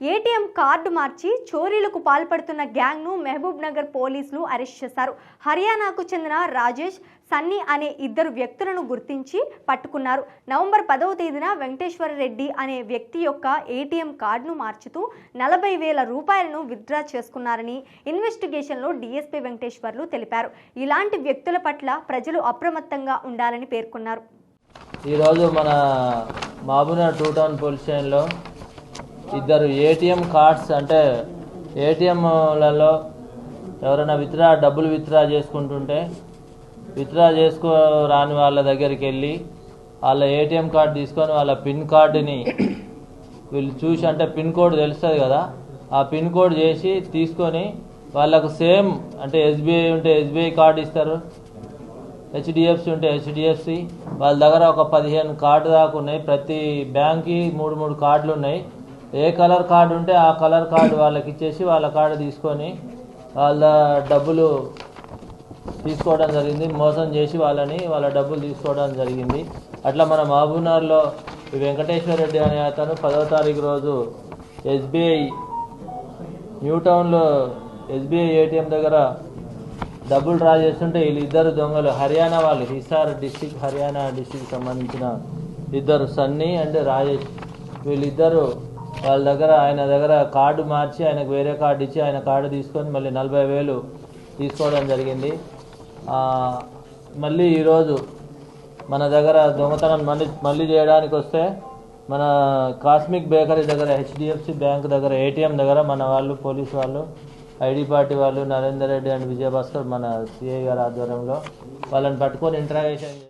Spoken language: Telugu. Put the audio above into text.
ఏటీఎం కార్డు మార్చి చోరీలకు పాల్పడుతున్న గ్యాంగ్ను మహబూబ్ నగర్ పోలీసులు అరెస్ట్ చేశారు. హర్యానాకు చెందిన రాజేష్ సన్నీ అనే ఇద్దరు వ్యక్తులను గుర్తించి పట్టుకున్నారు. నవంబర్ పదవ తేదీన వెంకటేశ్వర రెడ్డి అనే వ్యక్తి యొక్క ఏటీఎం కార్డును మార్చుతూ నలభై వేల రూపాయలను విత్డ్రా చేసుకున్నారని ఇన్వెస్టిగేషన్లో డీఎస్పీ వెంకటేశ్వర్లు తెలిపారు. ఇలాంటి వ్యక్తుల పట్ల ప్రజలు అప్రమత్తంగా ఉండాలని పేర్కొన్నారు. ఈరోజు మన మాబునా టూ టౌన్ పోలీస్ స్టేషన్లో ఇద్దరు ఏటీఎం కార్డ్స్ అంటే ఏటీఎంలలో ఎవరైనా విత్డ్రా డబ్బులు విత్డ్రా చేసుకుంటుంటే విత్డ్రా చేసుకో రాని వాళ్ళ దగ్గరికి వెళ్ళి వాళ్ళ ఏటీఎం కార్డు తీసుకొని వాళ్ళ పిన్ కార్డుని వీళ్ళు చూసి అంటే పిన్ కోడ్ తెలుస్తుంది కదా ఆ పిన్ కోడ్ చేసి తీసుకొని వాళ్ళకు సేమ్ అంటే ఎస్బీఐ ఉంటే ఎస్బీఐ కార్డు ఇస్తారు హెచ్డిఎఫ్సి ఉంటే హెచ్డిఎఫ్సి వాళ్ళ దగ్గర ఒక పదిహేను కార్డు దాకా ఉన్నాయి. ప్రతి బ్యాంక్కి మూడు మూడు కార్డులు ఉన్నాయి. ఏ కలర్ కార్డు ఉంటే ఆ కలర్ కార్డు వాళ్ళకి ఇచ్చేసి వాళ్ళ కార్డు తీసుకొని వాళ్ళ డబ్బులు తీసుకోవడం జరిగింది. మోసం చేసి వాళ్ళని వాళ్ళ డబ్బులు తీసుకోవడం జరిగింది. అట్లా మన మహబూబ్నగర్లో ఈ వెంకటేశ్వర రెడ్డి అనే అతను పదవ తారీఖు రోజు ఎస్బీఐ న్యూ టౌన్లో ఎస్బీఐ ఏటీఎం దగ్గర డబ్బులు డ్రా చేస్తుంటే వీళ్ళు ఇద్దరు దొంగలు. హర్యానా వాళ్ళు హిసార్ డిస్టిక్ హర్యానా డిస్టిక్ సంబంధించిన ఇద్దరు సన్నీ అండ్ రాజేష్. వీళ్ళిద్దరు వాళ్ళ దగ్గర ఆయన దగ్గర కార్డు మార్చి ఆయనకు వేరే కార్డు ఇచ్చి ఆయన కార్డు తీసుకొని మళ్ళీ నలభై వేలు తీసుకోవడం జరిగింది. మళ్ళీ ఈరోజు మన దగ్గర దొంగతనం మళ్ళీ మళ్ళీ చేయడానికి వస్తే మన కాస్మిక్ బేకరీ దగ్గర హెచ్డిఎఫ్సి బ్యాంక్ దగ్గర ఏటీఎం దగ్గర మన వాళ్ళు పోలీస్ వాళ్ళు ఐడి పార్టీ వాళ్ళు నరేందర్ రెడ్డి అండ్ విజయభాస్కర్ మన సిఐ గారి ఆధ్వర్యంలో వాళ్ళని పట్టుకొని ఇంటరాగేషన్